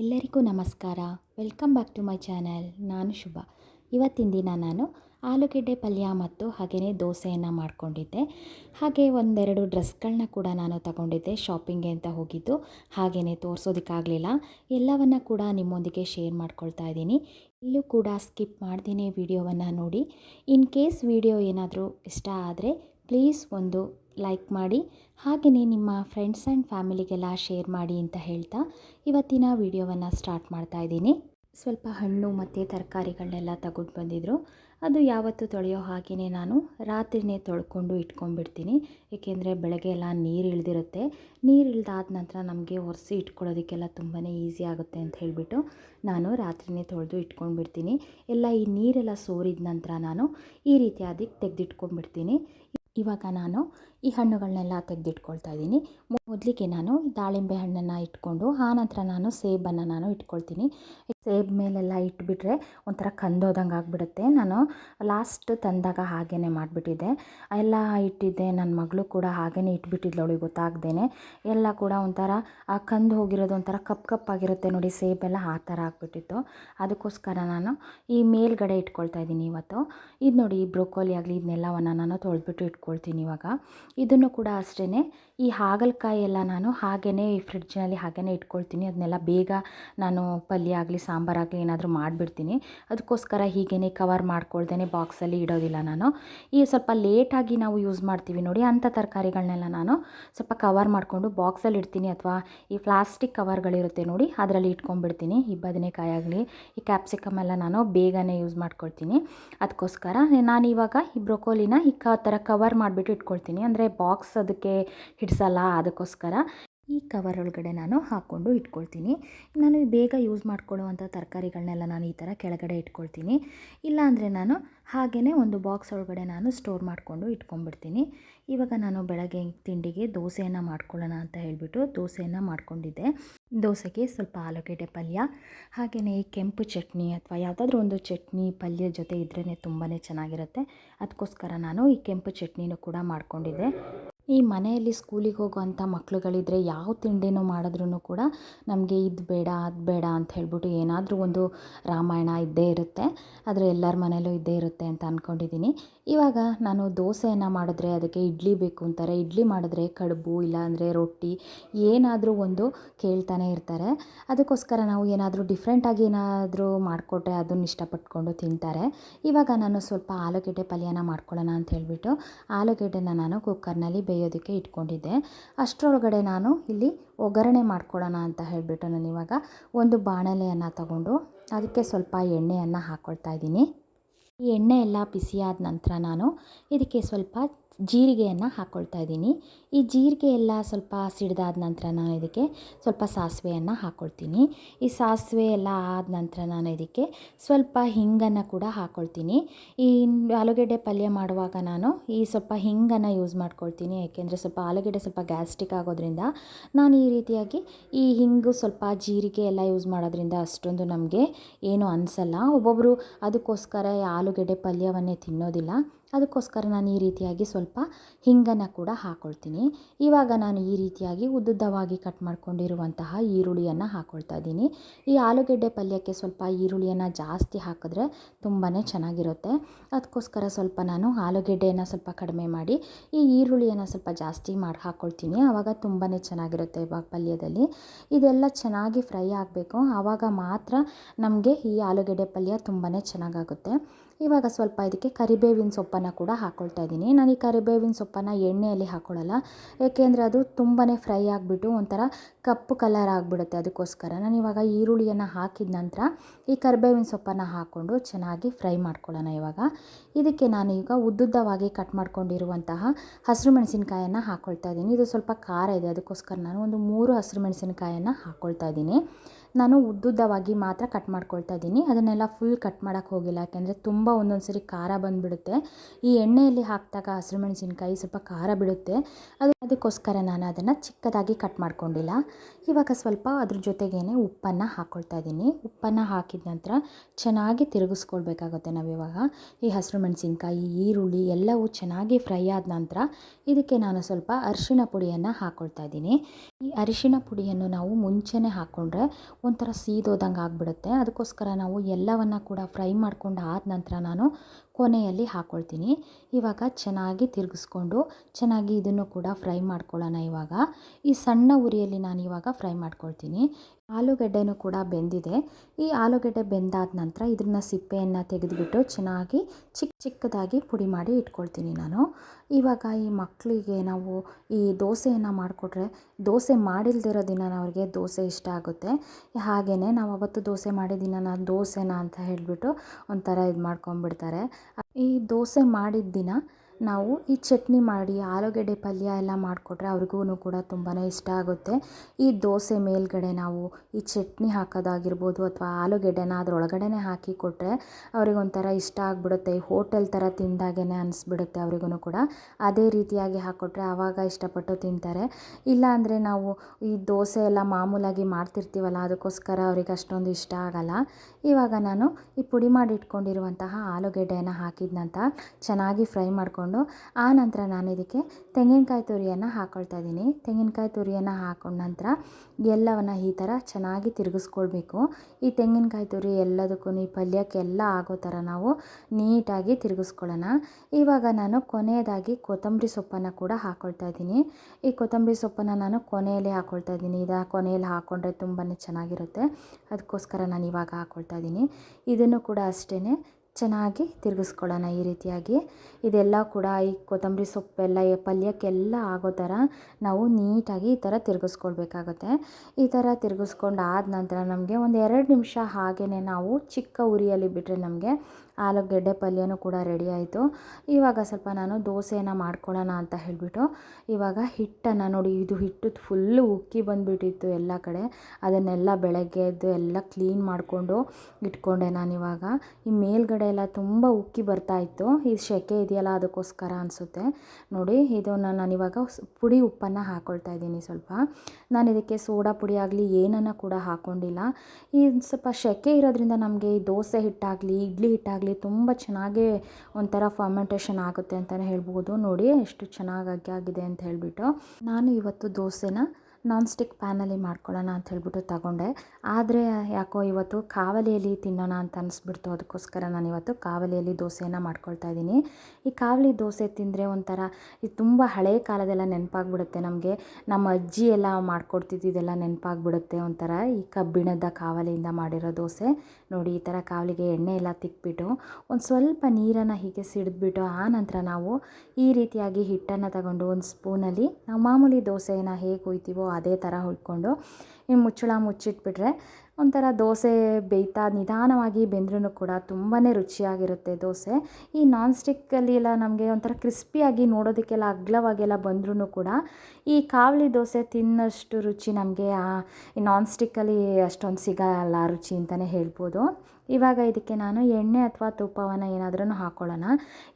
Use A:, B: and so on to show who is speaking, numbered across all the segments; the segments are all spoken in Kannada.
A: ಎಲ್ಲರಿಗೂ ನಮಸ್ಕಾರ. Welcome back to my channel. ನಾನು ಶುಭ. ಇವತ್ತಿನ ದಿನ ನಾನು ಆಲೂಗೆಡ್ಡೆ ಪಲ್ಯ ಮತ್ತು ಹಾಗೆಯೇ ದೋಸೆಯನ್ನು ಮಾಡಿಕೊಂಡಿದ್ದೆ. ಹಾಗೆ ಒಂದೆರಡು ಡ್ರೆಸ್ಗಳನ್ನ ಕೂಡ ನಾನು ತಗೊಂಡಿದ್ದೆ ಶಾಪಿಂಗ್ಗೆ ಅಂತ ಹೋಗಿದ್ದು. ಹಾಗೆಯೇ ತೋರಿಸೋದಕ್ಕಾಗಲಿಲ್ಲ. ಎಲ್ಲವನ್ನು ಕೂಡ ನಿಮ್ಮೊಂದಿಗೆ ಶೇರ್ ಮಾಡ್ಕೊಳ್ತಾ ಇದ್ದೀನಿ. ಇಲ್ಲೂ ಕೂಡ ಸ್ಕಿಪ್ ಮಾಡ್ದೇ ವಿಡಿಯೋವನ್ನು ನೋಡಿ. ಇನ್ ಕೇಸ್ ವಿಡಿಯೋ ಏನಾದರೂ ಇಷ್ಟ ಆದರೆ ಪ್ಲೀಸ್ ಒಂದು ಲೈಕ್ ಮಾಡಿ ಹಾಗೆಯೇ ನಿಮ್ಮ ಫ್ರೆಂಡ್ಸ್ ಆ್ಯಂಡ್ ಫ್ಯಾಮಿಲಿಗೆಲ್ಲ ಶೇರ್ ಮಾಡಿ ಅಂತ ಹೇಳ್ತಾ ಇವತ್ತಿನ ವಿಡಿಯೋವನ್ನು ಸ್ಟಾರ್ಟ್ ಮಾಡ್ತಾ ಇದ್ದೀನಿ. ಸ್ವಲ್ಪ ಹಣ್ಣು ಮತ್ತು ತರಕಾರಿಗಳನ್ನೆಲ್ಲ ತಗೊಂಡು ಬಂದಿದ್ದರು ಅದು ಯಾವತ್ತು ತೊಳೆಯೋ ಹಾಗೆಯೇ ನಾನು ರಾತ್ರಿನೇ ತೊಳ್ಕೊಂಡು ಇಟ್ಕೊಂಡ್ಬಿಡ್ತೀನಿ. ಏಕೆಂದರೆ ಬೆಳಗ್ಗೆ ಎಲ್ಲ ನೀರು ಇಳ್ದಿರುತ್ತೆ. ನೀರು ಇಳ್ದಾದ ನಂತರ ನಮಗೆ ಒರೆಸಿ ಇಟ್ಕೊಳ್ಳೋದಕ್ಕೆಲ್ಲ ತುಂಬಾ ಈಸಿ ಆಗುತ್ತೆ ಅಂತ ಹೇಳಿಬಿಟ್ಟು ನಾನು ರಾತ್ರಿನೇ ತೊಳೆದು ಇಟ್ಕೊಂಡ್ಬಿಡ್ತೀನಿ. ಎಲ್ಲ ಈ ನೀರೆಲ್ಲ ಸೋರಿದ ನಂತರ ನಾನು ಈ ರೀತಿಯಾದಕ್ಕೆ ತೆಗೆದಿಟ್ಕೊಂಡ್ಬಿಡ್ತೀನಿ. ಇವಾಗ ನಾನು ಈ ಹಣ್ಣುಗಳನ್ನೆಲ್ಲ ತೆಗೆದಿಟ್ಕೊಳ್ತಾ ಇದ್ದೀನಿ. ಮೊದಲಿಗೆ ನಾನು ದಾಳಿಂಬೆ ಹಣ್ಣನ್ನು ಇಟ್ಕೊಂಡು ಆನಂತರ ನಾನು ಸೇಬನ್ನು ನಾನು ಇಟ್ಕೊಳ್ತೀನಿ. ಸೇಬ್ ಮೇಲೆಲ್ಲ ಇಟ್ಬಿಟ್ರೆ ಒಂಥರ ಕಂದೋದಂಗೆ ಆಗಿಬಿಡುತ್ತೆ. ನಾನು ಲಾಸ್ಟ್ ತಂದಾಗ ಹಾಗೇ ಮಾಡಿಬಿಟ್ಟಿದ್ದೆ. ಎಲ್ಲ ಇಟ್ಟಿದ್ದೆ. ನನ್ನ ಮಗಳು ಕೂಡ ಹಾಗೇ ಇಟ್ಬಿಟ್ಟಿದ್ಲು ಅವಳಿಗೆ ಗೊತ್ತಾಗ್ದೇ ಎಲ್ಲ ಕೂಡ ಒಂಥರ ಕಂದು ಹೋಗಿರೋದು ಒಂಥರ ಕಪ್ ಕಪ್ಪಾಗಿರುತ್ತೆ ನೋಡಿ, ಸೇಬೆಲ್ಲ ಆ ಥರ ಆಗಿಬಿಟ್ಟಿತ್ತು. ಅದಕ್ಕೋಸ್ಕರ ನಾನು ಈ ಮೇಲ್ಗಡೆ ಇಟ್ಕೊಳ್ತಾ ಇದ್ದೀನಿ ಇವತ್ತು. ಇದು ನೋಡಿ ಈ ಬ್ರೋಕೋಲಿ ಆಗಲಿ ಇದನ್ನೆಲ್ಲವನ್ನು ನಾನು ತೊಳೆದ್ಬಿಟ್ಟು ಇಟ್ಕೊಳ್ತೀನಿ ಇವಾಗ. ಇದನ್ನು ಕೂಡ ಅಷ್ಟೇ ಈ ಹಾಗಲಕಾಯಿ ಎಲ್ಲ ನಾನು ಹಾಗೆಯೇ ಫ್ರಿಡ್ಜ್ನಲ್ಲಿ ಹಾಗೇ ಇಟ್ಕೊಳ್ತೀನಿ. ಅದನ್ನೆಲ್ಲ ಬೇಗ ನಾನು ಪಲ್ಯ ಆಗಲಿ ಸಾಂಬಾರಾಗಲಿ ಏನಾದರೂ ಮಾಡಿಬಿಡ್ತೀನಿ. ಅದಕ್ಕೋಸ್ಕರ ಹೀಗೇ ಕವರ್ ಮಾಡ್ಕೊಳ್ದೇ ಬಾಕ್ಸಲ್ಲಿ ಇಡೋದಿಲ್ಲ ನಾನು. ಈ ಸ್ವಲ್ಪ ಲೇಟಾಗಿ ನಾವು ಯೂಸ್ ಮಾಡ್ತೀವಿ ನೋಡಿ, ಅಂಥ ತರಕಾರಿಗಳನ್ನೆಲ್ಲ ನಾನು ಸ್ವಲ್ಪ ಕವರ್ ಮಾಡಿಕೊಂಡು ಬಾಕ್ಸಲ್ಲಿ ಇಡ್ತೀನಿ ಅಥವಾ ಈ ಪ್ಲಾಸ್ಟಿಕ್ ಕವರ್ಗಳಿರುತ್ತೆ ನೋಡಿ, ಅದರಲ್ಲಿ ಇಟ್ಕೊಂಡ್ಬಿಡ್ತೀನಿ. ಈ ಬದನೆಕಾಯಿ ಆಗಲಿ, ಈ ಕ್ಯಾಪ್ಸಿಕಮ್ ಎಲ್ಲ ನಾನು ಬೇಗನೆ ಯೂಸ್ ಮಾಡ್ಕೊಳ್ತೀನಿ. ಅದಕ್ಕೋಸ್ಕರ ನಾನು ಇವಾಗ ಈ ಬ್ರೊಕೋಲಿನ ಈ ಕ ಥರ ಕವರ್ ಮಾಡಿಬಿಟ್ಟು ಇಟ್ಕೊಳ್ತೀನಿ. ಅಂದರೆ ಬಾಕ್ಸ್ ಅದಕ್ಕೆ ಹಿಡಿಸಲ್ಲ ಅದಕ್ಕೋಸ್ಕರ ಈ ಕವರ್ ಒಳಗಡೆ ನಾನು ಹಾಕ್ಕೊಂಡು ಇಟ್ಕೊಳ್ತೀನಿ. ನಾನು ಬೇಗ ಯೂಸ್ ಮಾಡ್ಕೊಳ್ಳುವಂಥ ತರಕಾರಿಗಳನ್ನೆಲ್ಲ ನಾನು ಈ ಥರ ಕೆಳಗಡೆ ಇಟ್ಕೊಳ್ತೀನಿ. ಇಲ್ಲಾಂದರೆ ನಾನು ಹಾಗೆಯೇ ಒಂದು ಬಾಕ್ಸ್ ಒಳಗಡೆ ನಾನು ಸ್ಟೋರ್ ಮಾಡಿಕೊಂಡು ಇಟ್ಕೊಂಡ್ಬಿಡ್ತೀನಿ. ಇವಾಗ ನಾನು ಬೆಳಗ್ಗೆ ತಿಂಡಿಗೆ ದೋಸೆಯನ್ನು ಮಾಡ್ಕೊಳ್ಳೋಣ ಅಂತ ಹೇಳಿಬಿಟ್ಟು ದೋಸೆಯನ್ನು ಮಾಡಿಕೊಂಡಿದ್ದೆ. ದೋಸೆಗೆ ಸ್ವಲ್ಪ ಆಲೂಗೆಡ್ಡೆ ಪಲ್ಯ ಹಾಗೆಯೇ ಈ ಕೆಂಪು ಚಟ್ನಿ ಅಥವಾ ಯಾವುದಾದ್ರೂ ಒಂದು ಚಟ್ನಿ ಪಲ್ಯ ಜೊತೆ ಇದ್ರೇ ತುಂಬಾ ಚೆನ್ನಾಗಿರುತ್ತೆ. ಅದಕ್ಕೋಸ್ಕರ ನಾನು ಈ ಕೆಂಪು ಚಟ್ನಿನೂ ಕೂಡ ಮಾಡ್ಕೊಂಡಿದ್ದೆ. ಈ ಮನೆಯಲ್ಲಿ ಸ್ಕೂಲಿಗೆ ಹೋಗುವಂಥ ಮಕ್ಕಳುಗಳಿದ್ರೆ ಯಾವ ತಿಂಡಿನೂ ಮಾಡಿದ್ರೂ ಕೂಡ ನಮಗೆ ಇದು ಬೇಡ, ಅದು ಬೇಡ ಅಂತ ಹೇಳ್ಬಿಟ್ಟು ಏನಾದರೂ ಒಂದು ರಾಮಾಯಣ ಇದ್ದೇ ಇರುತ್ತೆ. ಆದರೆ ಎಲ್ಲರ ಮನೆಯಲ್ಲೂ ಇದ್ದೇ ಇರುತ್ತೆ ಅಂತ ಅಂದ್ಕೊಂಡಿದ್ದೀನಿ ಇವಾಗ ನಾನು ದೋಸೆಯನ್ನು ಮಾಡಿದ್ರೆ ಅದಕ್ಕೆ ಇಡ್ಲಿ ಬೇಕು ಅಂತಾರೆ. ಇಡ್ಲಿ ಮಾಡಿದ್ರೆ ಕಡುಬು, ಇಲ್ಲಾಂದರೆ ರೊಟ್ಟಿ ಏನಾದರೂ ಒಂದು ಕೇಳ್ತಾನೆ ಇರ್ತಾರೆ. ಅದಕ್ಕೋಸ್ಕರ ನಾವು ಏನಾದರೂ ಡಿಫ್ರೆಂಟಾಗಿ ಏನಾದರೂ ಮಾಡಿಕೊಟ್ರೆ ಅದನ್ನು ಇಷ್ಟಪಟ್ಕೊಂಡು ತಿಂತಾರೆ. ಇವಾಗ ನಾನು ಸ್ವಲ್ಪ ಆಲೂಗೆಡ್ಡೆ ಪಲ್ಯನ ಮಾಡ್ಕೊಳ್ಳೋಣ ಅಂತ ಹೇಳಿಬಿಟ್ಟು ಆಲೂಗೆಡ್ಡೆನ ನಾನು ಕುಕ್ಕರ್ನಲ್ಲಿ ಬೇಯೋದಕ್ಕೆ ಇಟ್ಕೊಂಡಿದ್ದೆ. ಅಷ್ಟರೊಳಗಡೆ ನಾನು ಇಲ್ಲಿ ಒಗ್ಗರಣೆ ಮಾಡ್ಕೊಳ್ಳೋಣ ಅಂತ ಹೇಳಿಬಿಟ್ಟು ನಾನು ಇವಾಗ ಒಂದು ಬಾಣಲೆಯನ್ನು ತಗೊಂಡು ಅದಕ್ಕೆ ಸ್ವಲ್ಪ ಎಣ್ಣೆಯನ್ನು ಹಾಕ್ಕೊಳ್ತಾ ಇದ್ದೀನಿ. ಈ ಎಣ್ಣೆ ಎಲ್ಲ ಬಿಸಿಯಾದ ನಂತರ ನಾನು ಇದಕ್ಕೆ ಸ್ವಲ್ಪ ಜೀರಿಗೆಯನ್ನು ಹಾಕ್ಕೊಳ್ತಾ ಇದ್ದೀನಿ. ಈ ಜೀರಿಗೆ ಎಲ್ಲ ಸ್ವಲ್ಪ ಸಿಡಿದಾದ ನಂತರ ನಾನು ಇದಕ್ಕೆ ಸ್ವಲ್ಪ ಸಾಸಿವೆಯನ್ನು ಹಾಕ್ಕೊಳ್ತೀನಿ ಈ ಸಾಸಿವೆ ಎಲ್ಲ ಆದ ನಂತರ ನಾನು ಇದಕ್ಕೆ ಸ್ವಲ್ಪ ಹಿಂಗನ್ನು ಕೂಡ ಹಾಕ್ಕೊಳ್ತೀನಿ ಈ ಆಲೂಗೆಡ್ಡೆ ಪಲ್ಯ ಮಾಡುವಾಗ ನಾನು ಈ ಸ್ವಲ್ಪ ಹಿಂಗನ್ನು ಯೂಸ್ ಮಾಡ್ಕೊಳ್ತೀನಿ. ಏಕೆಂದರೆ ಸ್ವಲ್ಪ ಆಲೂಗೆಡ್ಡೆ ಸ್ವಲ್ಪ ಗ್ಯಾಸ್ಟಿಕ್ ಆಗೋದ್ರಿಂದ ನಾನು ಈ ರೀತಿಯಾಗಿ ಈ ಹಿಂಗು ಸ್ವಲ್ಪ ಜೀರಿಗೆ ಎಲ್ಲ ಯೂಸ್ ಮಾಡೋದ್ರಿಂದ ಅಷ್ಟೊಂದು ನಮಗೆ ಏನು ಅನಿಸಲ್ಲ. ಒಬ್ಬೊಬ್ಬರು ಅದಕ್ಕೋಸ್ಕರ ಆಲೂಗೆಡ್ಡೆ ಪಲ್ಯವನ್ನೇ ತಿನ್ನೋದಿಲ್ಲ. ಅದಕ್ಕೋಸ್ಕರ ನಾನು ಈ ರೀತಿಯಾಗಿ ಸ್ವಲ್ಪ ಹಿಂಗನ್ನು ಕೂಡ ಹಾಕ್ಕೊಳ್ತೀನಿ ಇವಾಗ ನಾನು ಈ ರೀತಿಯಾಗಿ ಉದ್ದುದ್ದವಾಗಿ ಕಟ್ ಮಾಡ್ಕೊಂಡಿರುವಂತಹ ಈರುಳ್ಳಿಯನ್ನು ಹಾಕ್ಕೊಳ್ತಾ ಇದ್ದೀನಿ. ಈ ಆಲೂಗೆಡ್ಡೆ ಪಲ್ಯಕ್ಕೆ ಸ್ವಲ್ಪ ಈರುಳ್ಳಿಯನ್ನು ಜಾಸ್ತಿ ಹಾಕಿದ್ರೆ ತುಂಬಾ ಚೆನ್ನಾಗಿರುತ್ತೆ. ಅದಕ್ಕೋಸ್ಕರ ಸ್ವಲ್ಪ ನಾನು ಆಲೂಗೆಡ್ಡೆಯನ್ನು ಸ್ವಲ್ಪ ಕಡಿಮೆ ಮಾಡಿ ಈ ಈರುಳ್ಳಿಯನ್ನು ಸ್ವಲ್ಪ ಜಾಸ್ತಿ ಮಾಡಿ ಹಾಕ್ಕೊಳ್ತೀನಿ ಆವಾಗ ತುಂಬಾ ಚೆನ್ನಾಗಿರುತ್ತೆ ಇವಾಗ ಪಲ್ಯದಲ್ಲಿ. ಇದೆಲ್ಲ ಚೆನ್ನಾಗಿ ಫ್ರೈ ಆಗಬೇಕು. ಆವಾಗ ಮಾತ್ರ ನಮಗೆ ಈ ಆಲೂಗೆಡ್ಡೆ ಪಲ್ಯ ತುಂಬಾ ಚೆನ್ನಾಗಾಗುತ್ತೆ. ಇವಾಗ ಸ್ವಲ್ಪ ಇದಕ್ಕೆ ಕರಿಬೇವಿನ ಸೊಪ್ಪನ್ನು ಕೂಡ ಹಾಕ್ಕೊಳ್ತಾ ಇದ್ದೀನಿ. ನಾನು ಈ ಕರಿಬೇವಿನ ಸೊಪ್ಪನ್ನು ಎಣ್ಣೆಯಲ್ಲಿ ಹಾಕ್ಕೊಳ್ಳಲ್ಲ ಏಕೆಂದರೆ ಅದು ತುಂಬಾ ಫ್ರೈ ಆಗಿಬಿಟ್ಟು ಒಂಥರ ಕಪ್ಪು ಕಲರ್ ಆಗಿಬಿಡುತ್ತೆ ಅದಕ್ಕೋಸ್ಕರ. ನಾನು ಇವಾಗ ಈರುಳ್ಳಿಯನ್ನು ಹಾಕಿದ ನಂತರ ಈ ಕರಿಬೇವಿನ ಸೊಪ್ಪನ್ನು ಹಾಕ್ಕೊಂಡು ಚೆನ್ನಾಗಿ ಫ್ರೈ ಮಾಡ್ಕೊಳ್ಳೋಣ ಇವಾಗ. ಇದಕ್ಕೆ ನಾನು ಈಗ ಉದ್ದುದ್ದವಾಗಿ ಕಟ್ ಮಾಡ್ಕೊಂಡಿರುವಂತಹ ಹಸಿರು ಮೆಣಸಿನ್ಕಾಯನ್ನು ಹಾಕ್ಕೊಳ್ತಾ ಇದ್ದೀನಿ. ಇದು ಸ್ವಲ್ಪ ಖಾರ ಇದೆ, ಅದಕ್ಕೋಸ್ಕರ ನಾನು ಒಂದು ಮೂರು ಹಸಿರು ಮೆಣಸಿನ್ಕಾಯನ್ನು ಹಾಕ್ಕೊಳ್ತಾ ಇದ್ದೀನಿ. ನಾನು ಉದ್ದುದ್ದವಾಗಿ ಮಾತ್ರ ಕಟ್ ಮಾಡ್ಕೊಳ್ತಾ ಇದ್ದೀನಿ. ಅದನ್ನೆಲ್ಲ ಫುಲ್ ಕಟ್ ಮಾಡೋಕ್ಕೆ ಹೋಗಿಲ್ಲ. ಯಾಕೆಂದರೆ ತುಂಬ ಒಂದೊಂದು ಸರಿ ಖಾರ ಬಂದುಬಿಡುತ್ತೆ. ಈ ಎಣ್ಣೆಯಲ್ಲಿ ಹಾಕಿದಾಗ ಹಸಿರು ಮೆಣಸಿನ್ಕಾಯಿ ಸ್ವಲ್ಪ ಖಾರ ಬಿಡುತ್ತೆ. ಅದು ಅದಕ್ಕೋಸ್ಕರ ನಾನು ಅದನ್ನು ಚಿಕ್ಕದಾಗಿ ಕಟ್ ಮಾಡ್ಕೊಂಡಿಲ್ಲ. ಇವಾಗ ಸ್ವಲ್ಪ ಅದ್ರ ಜೊತೆಗೇ ಉಪ್ಪನ್ನು ಹಾಕ್ಕೊಳ್ತಾ ಇದ್ದೀನಿ. ಉಪ್ಪನ್ನು ಹಾಕಿದ ನಂತರ ಚೆನ್ನಾಗಿ ತಿರುಗಿಸ್ಕೊಳ್ಬೇಕಾಗುತ್ತೆ ನಾವು ಇವಾಗ ಈ ಹಸಿರು ಮೆಣಸಿನ್ಕಾಯಿ ಈರುಳ್ಳಿ ಎಲ್ಲವೂ ಚೆನ್ನಾಗಿ ಫ್ರೈ ಆದ ನಂತರ ಇದಕ್ಕೆ ನಾನು ಸ್ವಲ್ಪ ಅರಿಶಿಣ ಪುಡಿಯನ್ನು ಹಾಕ್ಕೊಳ್ತಾ ಇದ್ದೀನಿ. ಈ ಅರಿಶಿನ ಪುಡಿಯನ್ನು ನಾವು ಮುಂಚೆನೇ ಹಾಕ್ಕೊಂಡ್ರೆ ಒಂಥರ ಸೀದೋದಂಗೆ ಆಗಿಬಿಡುತ್ತೆ. ಅದಕ್ಕೋಸ್ಕರ ನಾವು ಎಲ್ಲವನ್ನು ಕೂಡ ಫ್ರೈ ಮಾಡ್ಕೊಂಡು ಆದ ನಂತರ ನಾನು ಕೊನೆಯಲ್ಲಿ ಹಾಕ್ಕೊಳ್ತೀನಿ ಇವಾಗ ಚೆನ್ನಾಗಿ ತಿರುಗಿಸ್ಕೊಂಡು ಚೆನ್ನಾಗಿ ಇದನ್ನು ಕೂಡ ಫ್ರೈ ಮಾಡ್ಕೊಳ್ಳೋಣ ಇವಾಗ. ಈ ಸಣ್ಣ ಉರಿಯಲ್ಲಿ ನಾನು ಇವಾಗ ಫ್ರೈ ಮಾಡ್ಕೊಳ್ತೀನಿ. ಆಲೂಗಡ್ಡೆನೂ ಕೂಡ ಬೆಂದಿದೆ. ಈ ಆಲೂಗಡ್ಡೆ ಬೆಂದಾದ ನಂತರ ಇದನ್ನ ಸಿಪ್ಪೆಯನ್ನು ತೆಗೆದುಬಿಟ್ಟು ಚೆನ್ನಾಗಿ ಚಿಕ್ಕ ಚಿಕ್ಕದಾಗಿ ಪುಡಿ ಮಾಡಿ ಇಟ್ಕೊಳ್ತೀನಿ ನಾನು. ಇವಾಗ ಈ ಮಕ್ಕಳಿಗೆ ನಾವು ಈ ದೋಸೆಯನ್ನು ಮಾಡಿಕೊಟ್ರೆ ದೋಸೆ ಮಾಡಿಲ್ದಿರೋ ದಿನ ಅವ್ರಿಗೆ ದೋಸೆ ಇಷ್ಟ ಆಗುತ್ತೆ. ಹಾಗೆಯೇ ನಾವು ಅವತ್ತು ದೋಸೆ ಮಾಡಿದ ನಾನು ದೋಸೆನಾ ಅಂತ ಹೇಳಿಬಿಟ್ಟು ಒಂಥರ ಇದು ಮಾಡ್ಕೊಂಬಿಡ್ತಾರೆ ಈ ದೋಸೆ ಮಾಡಿದ ದಿನ ನಾವು ಈ ಚಟ್ನಿ ಮಾಡಿ, ಆಲೂಗಡ್ಡೆ ಪಲ್ಯ ಎಲ್ಲ ಮಾಡಿಕೊಟ್ರೆ ಅವ್ರಿಗೂ ಕೂಡ ತುಂಬಾ ಇಷ್ಟ ಆಗುತ್ತೆ. ಈ ದೋಸೆ ಮೇಲ್ಗಡೆ ನಾವು ಈ ಚಟ್ನಿ ಹಾಕೋದಾಗಿರ್ಬೋದು ಅಥವಾ ಆಲೂಗಡ್ಡೆನ ಅದರೊಳಗಡೆನೇ ಹಾಕಿ ಕೊಟ್ಟರೆ ಅವ್ರಿಗೊಂಥರ ಇಷ್ಟ ಆಗಿಬಿಡುತ್ತೆ. ಈ ಹೋಟೆಲ್ ಥರ ತಿಂದಾಗೇ ಅನಿಸ್ಬಿಡುತ್ತೆ ಅವ್ರಿಗೂ ಕೂಡ. ಅದೇ ರೀತಿಯಾಗಿ ಹಾಕ್ಕೊಟ್ರೆ ಆವಾಗ ಇಷ್ಟಪಟ್ಟು ತಿಂತಾರೆ. ಇಲ್ಲ ಅಂದರೆ ನಾವು ಈ ದೋಸೆ ಎಲ್ಲ ಮಾಮೂಲಾಗಿ ಮಾಡ್ತಿರ್ತೀವಲ್ಲ, ಅದಕ್ಕೋಸ್ಕರ ಅವ್ರಿಗೆ ಅಷ್ಟೊಂದು ಇಷ್ಟ ಆಗಲ್ಲ. ಇವಾಗ ನಾನು ಈ ಪುಡಿ ಮಾಡಿ ಇಟ್ಕೊಂಡಿರುವಂತಹ ಆಲೂಗೆಡ್ಡೆಯನ್ನು ಹಾಕಿದ ನಂತರ ಚೆನ್ನಾಗಿ ಫ್ರೈ ಮಾಡಿಕೊಂಡು, ಆ ನಂತರ ನಾನು ಇದಕ್ಕೆ ತೆಂಗಿನಕಾಯಿ ತುರಿಯನ್ನು ಹಾಕ್ಕೊಳ್ತಾ ಇದ್ದೀನಿ. ತೆಂಗಿನಕಾಯಿ ತುರಿಯನ್ನು ಹಾಕೊಂಡ ನಂತರ ಎಲ್ಲವನ್ನು ಈ ಥರ ಚೆನ್ನಾಗಿ ತಿರುಗಿಸ್ಕೊಳ್ಬೇಕು. ಈ ತೆಂಗಿನಕಾಯಿ ತುರಿ ಎಲ್ಲದಕ್ಕೂ ಈ ಪಲ್ಯಕ್ಕೆಲ್ಲ ಆಗೋ ಥರ ನಾವು ನೀಟಾಗಿ ತಿರುಗಿಸ್ಕೊಳ್ಳೋಣ. ಇವಾಗ ನಾನು ಕೊನೆಯದಾಗಿ ಕೊತ್ತಂಬರಿ ಸೊಪ್ಪನ್ನು ಕೂಡ ಹಾಕ್ಕೊಳ್ತಾ ಇದ್ದೀನಿ. ಈ ಕೊತ್ತಂಬರಿ ಸೊಪ್ಪನ್ನು ನಾನು ಕೊನೆಯಲ್ಲಿ ಹಾಕ್ಕೊಳ್ತಾ ಇದ್ದೀನಿ. ಇದು ಕೊನೆಯಲ್ಲಿ ಹಾಕ್ಕೊಂಡ್ರೆ ತುಂಬಾ ಚೆನ್ನಾಗಿರುತ್ತೆ. ಅದಕ್ಕೋಸ್ಕರ ನಾನು ಇವಾಗ ಹಾಕ್ಕೊಳ್ತಾ ಇದ್ದೀನಿ ಇದನ್ನು ಕೂಡ ಅಷ್ಟೇ ಚೆನ್ನಾಗಿ ತಿರುಗಿಸ್ಕೊಳ್ಳೋಣ ಈ ರೀತಿಯಾಗಿ. ಇದೆಲ್ಲ ಕೂಡ ಈ ಕೊತ್ತಂಬರಿ ಸೊಪ್ಪೆಲ್ಲ ಪಲ್ಯಕ್ಕೆಲ್ಲ ಆಗೋ ಥರ ನಾವು ನೀಟಾಗಿ ಈ ಥರ ತಿರುಗಿಸ್ಕೊಳ್ಬೇಕಾಗುತ್ತೆ. ಈ ಥರ ತಿರುಗಿಸ್ಕೊಂಡು ಆದ ನಂತರ ನಮಗೆ ಒಂದು ಎರಡು ನಿಮಿಷ ಹಾಗೆಯೇ ನಾವು ಚಿಕ್ಕ ಉರಿಯಲ್ಲಿ ಬಿಟ್ಟರೆ ನಮಗೆ ಆಲೂಗೆಡ್ಡೆ ಪಲ್ಯನೂ ಕೂಡ ರೆಡಿ ಆಯಿತು. ಇವಾಗ ಸ್ವಲ್ಪ ನಾನು ದೋಸೆನ ಮಾಡ್ಕೊಳ್ಳೋಣ ಅಂತ ಹೇಳಿಬಿಟ್ಟು ಇವಾಗ ಹಿಟ್ಟನ್ನು ನೋಡಿ, ಇದು ಹಿಟ್ಟು ಫುಲ್ಲು ಉಕ್ಕಿ ಬಂದುಬಿಟ್ಟಿತ್ತು ಎಲ್ಲ ಕಡೆ. ಅದನ್ನೆಲ್ಲ ಬೆಳಗ್ಗೆ ಎದ್ದು ಎಲ್ಲ ಕ್ಲೀನ್ ಮಾಡಿಕೊಂಡು ಇಟ್ಕೊಂಡೆ ನಾನಿವಾಗ ಈ ಮೇಲ್ಗಡೆ ಎಲ್ಲ ತುಂಬ ಉಕ್ಕಿ ಬರ್ತಾ ಇತ್ತು. ಈ ಸೆಕೆ ಇದೆಯಲ್ಲ, ಅದಕ್ಕೋಸ್ಕರ ಅನಿಸುತ್ತೆ. ನೋಡಿ, ಇದನ್ನು ನಾನಿವಾಗ ಪುಡಿ ಉಪ್ಪನ್ನು ಹಾಕ್ಕೊಳ್ತಾ ಇದ್ದೀನಿ ಸ್ವಲ್ಪ. ನಾನು ಇದಕ್ಕೆ ಸೋಡಾ ಪುಡಿ ಆಗಲಿ, ಏನನ್ನು ಕೂಡ ಹಾಕ್ಕೊಂಡಿಲ್ಲ ಈ ಸ್ವಲ್ಪ ಸೆಕೆ ಇರೋದ್ರಿಂದ ನಮಗೆ ಈ ದೋಸೆ ಹಿಟ್ಟಾಗಲಿ, ಇಡ್ಲಿ ಹಿಟ್ಟಾಗಲಿ ತುಂಬ ಚೆನ್ನಾಗೇ ಒಂಥರ ಫರ್ಮೆಂಟೇಷನ್ ಆಗುತ್ತೆ ಅಂತಲೇ ಹೇಳ್ಬೋದು. ನೋಡಿ ಎಷ್ಟು ಚೆನ್ನಾಗಿ ಆಗಿದೆ ಅಂತ ಹೇಳಿಬಿಟ್ಟು. ನಾನು ಇವತ್ತು ದೋಸೆನ ನಾನ್ ಸ್ಟಿಕ್ ಪ್ಯಾನಲ್ಲಿ ಮಾಡ್ಕೊಳ್ಳೋಣ ಅಂತ ಹೇಳ್ಬಿಟ್ಟು ತಗೊಂಡೆ. ಆದರೆ ಯಾಕೋ ಇವತ್ತು ಕಾವಲಿಯಲ್ಲಿ ತಿನ್ನೋಣ ಅಂತ ಅನಿಸ್ಬಿಡ್ತು. ಅದಕ್ಕೋಸ್ಕರ ನಾನು ಇವತ್ತು ಕಾವಲಿಯಲ್ಲಿ ದೋಸೆಯನ್ನು ಮಾಡ್ಕೊಳ್ತಾ ಇದ್ದೀನಿ. ಈ ಕಾವಲಿ ದೋಸೆ ತಿಂದರೆ ಒಂಥರ ಇದು ತುಂಬ ಹಳೆ ಕಾಲದೆಲ್ಲ ನೆನಪಾಗ್ಬಿಡುತ್ತೆ ನಮಗೆ. ನಮ್ಮ ಅಜ್ಜಿ ಎಲ್ಲ ಮಾಡ್ಕೊಡ್ತಿದ್ದಿದ್ದೆಲ್ಲ ನೆನಪಾಗ್ಬಿಡುತ್ತೆ ಒಂಥರ ಈ ಕಬ್ಬಿಣದ ಕಾವಲಿಯಿಂದ ಮಾಡಿರೋ ದೋಸೆ. ನೋಡಿ ಈ ಥರ ಕಾವಲಿಗೆ ಎಣ್ಣೆ ಎಲ್ಲ ತಿಕ್ಬಿಟ್ಟು ಒಂದು ಸ್ವಲ್ಪ ನೀರನ್ನು ಹೀಗೆ ಸಿಡಿದ್ಬಿಟ್ಟು ಆ ನಂತರ ನಾವು ಈ ರೀತಿಯಾಗಿ ಹಿಟ್ಟನ್ನು ತಗೊಂಡು ಒಂದು ಸ್ಪೂನಲ್ಲಿ ನಾವು ಮಾಮೂಲಿ ದೋಸೆಯನ್ನು ಹೇಗೆ ಹುಯ್ತೀವೋ ಅದೇ ಥರ ಹುಯ್ಕೊಂಡು ಈ ಮುಚ್ಚಳ ಮುಚ್ಚಿಟ್ಬಿಟ್ರೆ ಒಂಥರ ದೋಸೆ ಬೇಯ್ತಾ ನಿಧಾನವಾಗಿ ಬೆಂದ್ರೂ ಕೂಡ ತುಂಬಾ ರುಚಿಯಾಗಿರುತ್ತೆ ದೋಸೆ. ಈ ನಾನ್ ಸ್ಟಿಕ್ಕಲ್ಲಿ ಎಲ್ಲ ನಮಗೆ ಒಂಥರ ಕ್ರಿಸ್ಪಿಯಾಗಿ ನೋಡೋದಕ್ಕೆಲ್ಲ ಅಗ್ಲವಾಗೆಲ್ಲ ಬಂದ್ರೂ ಕೂಡ ಈ ಕಾವಲಿ ದೋಸೆ ತಿನ್ನಷ್ಟು ರುಚಿ ನಮಗೆ ಈ ನಾನ್ ಸ್ಟಿಕ್ಕಲ್ಲಿ ಅಷ್ಟೊಂದು ಸಿಗಲ್ಲ ರುಚಿ ಅಂತಲೇ ಹೇಳ್ಬೋದು. ಇವಾಗ ಇದಕ್ಕೆ ನಾನು ಎಣ್ಣೆ ಅಥವಾ ತುಪ್ಪವನ್ನು ಏನಾದರೂ ಹಾಕ್ಕೊಳ್ಳೋಣ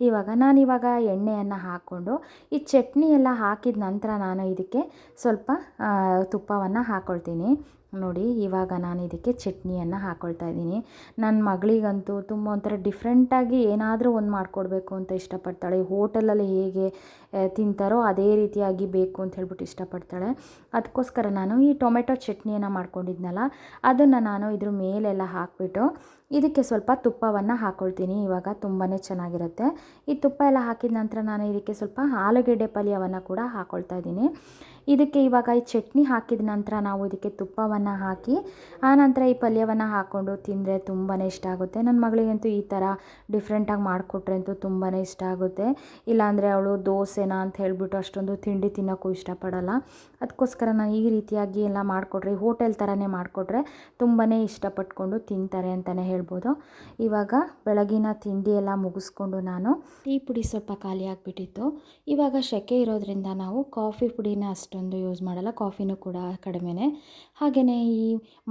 A: ಇವಾಗ ನಾನು ಇವಾಗ ಎಣ್ಣೆಯನ್ನು ಹಾಕ್ಕೊಂಡು ಈ ಚಟ್ನಿ ಎಲ್ಲ ಹಾಕಿದ ನಂತರ ನಾನು ಇದಕ್ಕೆ ಸ್ವಲ್ಪ ತುಪ್ಪವನ್ನು ಹಾಕ್ಕೊಳ್ತೀನಿ ನೋಡಿ, ಇವಾಗ ನಾನು ಇದಕ್ಕೆ ಚಟ್ನಿಯನ್ನು ಹಾಕ್ಕೊಳ್ತಾ ಇದ್ದೀನಿ. ನನ್ನ ಮಗಳಿಗಂತೂ ತುಂಬ ಒಂಥರ ಡಿಫ್ರೆಂಟಾಗಿ ಏನಾದರೂ ಒಂದು ಮಾಡಿಕೊಡ್ಬೇಕು ಅಂತ ಇಷ್ಟಪಡ್ತಾಳೆ. ಹೋಟೆಲಲ್ಲಿ ಹೇಗೆ ತಿಂತಾರೋ ಅದೇ ರೀತಿಯಾಗಿ ಬೇಕು ಅಂತ ಹೇಳ್ಬಿಟ್ಟು ಇಷ್ಟಪಡ್ತಾಳೆ. ಅದಕ್ಕೋಸ್ಕರ ನಾನು ಈ ಟೊಮೆಟೊ ಚಟ್ನಿಯನ್ನು ಮಾಡ್ಕೊಂಡಿದ್ನಲ್ಲ, ಅದನ್ನು ನಾನು ಇದ್ರ ಮೇಲೆಲ್ಲ ಹಾಕಿಬಿಟ್ಟು ಇದಕ್ಕೆ ಸ್ವಲ್ಪ ತುಪ್ಪವನ್ನು ಹಾಕ್ಕೊಳ್ತೀನಿ ಇವಾಗ ತುಂಬಾ ಚೆನ್ನಾಗಿರುತ್ತೆ. ಈ ತುಪ್ಪ ಎಲ್ಲ ಹಾಕಿದ ನಂತರ ನಾನು ಇದಕ್ಕೆ ಸ್ವಲ್ಪ ಆಲೂಗೆಡ್ಡೆ ಪಲ್ಯವನ್ನು ಕೂಡ ಹಾಕ್ಕೊಳ್ತಾ ಇದ್ದೀನಿ. ಇದಕ್ಕೆ ಇವಾಗ ಈ ಚಟ್ನಿ ಹಾಕಿದ ನಂತರ ನಾವು ಇದಕ್ಕೆ ತುಪ್ಪವನ್ನು ಹಾಕಿ ಆನಂತರ ಈ ಪಲ್ಯವನ್ನು ಹಾಕ್ಕೊಂಡು ತಿಂದರೆ ತುಂಬಾ ಇಷ್ಟ ಆಗುತ್ತೆ. ನನ್ನ ಮಗಳಿಗಂತೂ ಈ ಥರ ಡಿಫ್ರೆಂಟಾಗಿ ಮಾಡಿಕೊಟ್ರೆ ಅಂತೂ ತುಂಬಾ ಇಷ್ಟ ಆಗುತ್ತೆ. ಇಲ್ಲಾಂದರೆ ಅವಳು ದೋಸೆನಾ ಅಂತ ಹೇಳಿಬಿಟ್ಟು ಅಷ್ಟೊಂದು ತಿಂಡಿ ತಿನ್ನೋಕ್ಕೂ ಇಷ್ಟಪಡಲ್ಲ. ಅದಕ್ಕೋಸ್ಕರ ನಾನು ಈ ರೀತಿಯಾಗಿ ಎಲ್ಲ ಮಾಡಿಕೊಟ್ರೆ ಹೋಟೆಲ್ ಥರನೇ ಮಾಡಿಕೊಟ್ರೆ ತುಂಬಾ ಇಷ್ಟಪಟ್ಕೊಂಡು ತಿಂತಾರೆ ಅಂತಲೇ ಹೇಳ್ಬೋದು. ಇವಾಗ ಬೆಳಗಿನ ತಿಂಡಿ ಎಲ್ಲ ಮುಗಿಸ್ಕೊಂಡು ನಾನು ಟೀ ಪುಡಿ ಸ್ವಲ್ಪ ಖಾಲಿ ಆಗಿಬಿಟ್ಟಿತ್ತು. ಇವಾಗ ಸೆಕೆ ಇರೋದ್ರಿಂದ ನಾವು ಕಾಫಿ ಪುಡಿನ ಅಷ್ಟೊಂದು ಯೂಸ್ ಮಾಡಲ್ಲ, ಕಾಫಿನೂ ಕೂಡ ಕಡಿಮೆನೇ. ಹಾಗೆಯೇ ಈ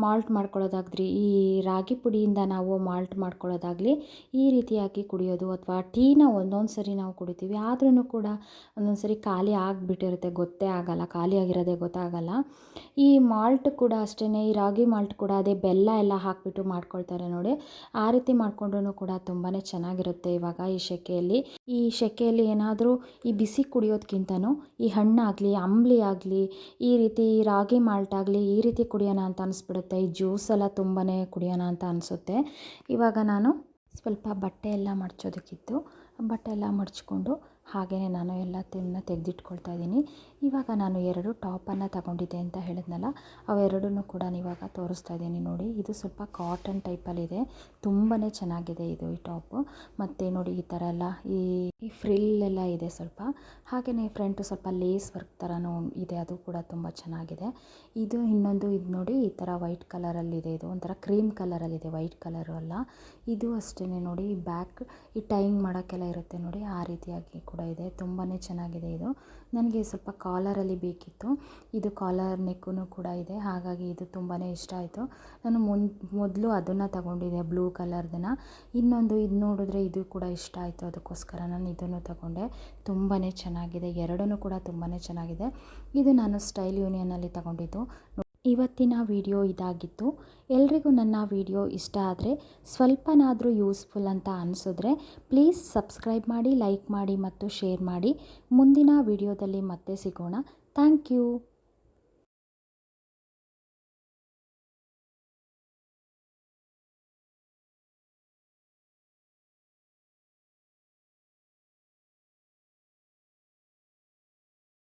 A: ಮಾಲ್ಟ್ ಮಾಡ್ಕೊಳ್ಳೋದಾಗ್ರಿ ಈ ರಾಗಿ ಪುಡಿಯಿಂದ ನಾವು ಮಾಲ್ಟ್ ಮಾಡ್ಕೊಳ್ಳೋದಾಗಲಿ, ಈ ರೀತಿಯಾಗಿ ಕುಡಿಯೋದು ಅಥವಾ ಟೀನ ಒಂದೊಂದು ಸರಿ ನಾವು ಕುಡಿತೀವಿ ಆದ್ರೂ ಕೂಡ ಒಂದೊಂದು ಸರಿ ಖಾಲಿ ಆಗಿಬಿಟ್ಟಿರುತ್ತೆ, ಗೊತ್ತೇ ಆಗಲ್ಲ, ಖಾಲಿ ಆಗಿರೋದೇ ಗೊತ್ತಾಗಲ್ಲ. ಈ ಮಾಲ್ಟ್ ಕೂಡ ಅಷ್ಟೇ ಈ ರಾಗಿ ಮಾಲ್ಟ್ ಕೂಡ ಅದೇ ಬೆಲ್ಲ ಎಲ್ಲ ಹಾಕಿಬಿಟ್ಟು ಮಾಡ್ಕೊಳ್ತಾರೆ ನೋಡಿ. ಆ ರೀತಿ ಮಾಡಿಕೊಂಡ್ರೂ ಕೂಡ ತುಂಬಾ ಚೆನ್ನಾಗಿರುತ್ತೆ ಇವಾಗ ಈ ಶೆಕೆಯಲ್ಲಿ. ಈ ಶೆಕೆಯಲ್ಲಿ ಏನಾದರೂ ಈ ಬಿಸಿ ಕುಡಿಯೋದಕ್ಕಿಂತನೂ ಈ ಹಣ್ಣಾಗಲಿ, ಅಂಬಲಿ ಆಗಲಿ, ಈ ರೀತಿ ರಾಗಿ ಮಾಲ್ಟ್ ಆಗಲಿ, ಈ ರೀತಿ ಕುಡಿಯೋಣ ಅಂತ ಅನಿಸ್ಬಿಡುತ್ತೆ. ಈ ಜ್ಯೂಸ್ ಎಲ್ಲ ತುಂಬಾ ಕುಡಿಯೋಣ ಅಂತ ಅನಿಸುತ್ತೆ. ಇವಾಗ ನಾನು ಸ್ವಲ್ಪ ಬಟ್ಟೆ ಎಲ್ಲ ಮಡ್ಚೋದಕ್ಕಿತ್ತು. ಬಟ್ಟೆ ಎಲ್ಲ ಮಡ್ಚ್ಕೊಂಡು ಹಾಗೆಯೇ ನಾನು ಎಲ್ಲ ತಿನ್ನ ತೆಗೆದಿಟ್ಕೊಳ್ತಾ ಇದ್ದೀನಿ. ಇವಾಗ ನಾನು ಎರಡು ಟಾಪನ್ನು ತಗೊಂಡಿದ್ದೆ ಅಂತ ಹೇಳಿದ್ನಲ್ಲ ಅವೆರಡೂ ಕೂಡ ಇವಾಗ ತೋರಿಸ್ತಾ ಇದ್ದೀನಿ ನೋಡಿ. ಇದು ಸ್ವಲ್ಪ ಕಾಟನ್ ಟೈಪಲ್ಲಿದೆ. ತುಂಬಾ ಚೆನ್ನಾಗಿದೆ ಇದು ಈ ಟಾಪು. ಮತ್ತು ನೋಡಿ ಈ ಥರ ಎಲ್ಲ ಈ ಈ ಫ್ರಿಲ್ ಎಲ್ಲ ಇದೆ ಸ್ವಲ್ಪ. ಹಾಗೆಯೇ ಫ್ರಂಟು ಸ್ವಲ್ಪ ಲೇಸ್ ವರ್ಕ್ ಥರನೂ ಇದೆ, ಅದು ಕೂಡ ತುಂಬ ಚೆನ್ನಾಗಿದೆ. ಇದು ಇನ್ನೊಂದು, ಇದು ನೋಡಿ ಈ ಥರ ವೈಟ್ ಕಲರಲ್ಲಿದೆ ಇದು. ಒಂಥರ ಕ್ರೀಮ್ ಕಲರಲ್ಲಿದೆ, ವೈಟ್ ಕಲರು ಅಲ್ಲ. ಇದು ಅಷ್ಟೇ ನೋಡಿ, ಬ್ಯಾಕ್ ಈ ಟೈಮ್ ಮಾಡೋಕ್ಕೆಲ್ಲ ಇರುತ್ತೆ ನೋಡಿ, ಆ ರೀತಿಯಾಗಿ ಕೂಡ ಇದೆ ತುಂಬಾ ಚೆನ್ನಾಗಿದೆ ಇದು. ನನಗೆ ಸ್ವಲ್ಪ ಕಾಲರಲ್ಲಿ ಬೇಕಿತ್ತು. ಇದು ಕಾಲರ್ ನೆಕ್ಕೂ ಕೂಡ ಇದೆ, ಹಾಗಾಗಿ ಇದು ತುಂಬಾ ಇಷ್ಟ ಆಯಿತು. ನಾನು ಮುನ್, ಮೊದಲು ಅದನ್ನು ತಗೊಂಡಿದ್ದೆ, ಬ್ಲೂ ಕಲರ್ದನ್ನು. ಇನ್ನೊಂದು ಇದು ನೋಡಿದ್ರೆ ಇದು ಕೂಡ ಇಷ್ಟ ಆಯಿತು, ಅದಕ್ಕೋಸ್ಕರ ನಾನು ಇದನ್ನು ತಗೊಂಡೆ. ತುಂಬಾ ಚೆನ್ನಾಗಿದೆ ಎರಡೂ ಕೂಡ ತುಂಬಾ ಚೆನ್ನಾಗಿದೆ. ಇದು ನಾನು ಸ್ಟೈಲ್ ಯೂನಿಯನಲ್ಲಿ ತಗೊಂಡಿದ್ದು. ಇವತ್ತಿನ ವಿಡಿಯೋ ಇದಾಗಿತ್ತು. ಎಲ್ರಿಗೂ ನನ್ನ ವಿಡಿಯೋ ಇಷ್ಟ ಆದರೆ ಸ್ವಲ್ಪನಾದರೂ ಯೂಸ್ಫುಲ್ ಅಂತ ಅನಿಸಿದ್ರೆ ಪ್ಲೀಸ್ ಸಬ್ಸ್ಕ್ರೈಬ್ ಮಾಡಿ, ಲೈಕ್ ಮಾಡಿ ಮತ್ತು ಶೇರ್ ಮಾಡಿ. ಮುಂದಿನ ವಿಡಿಯೋದಲ್ಲಿ ಮತ್ತೆ ಸಿಗೋಣ. Thank you.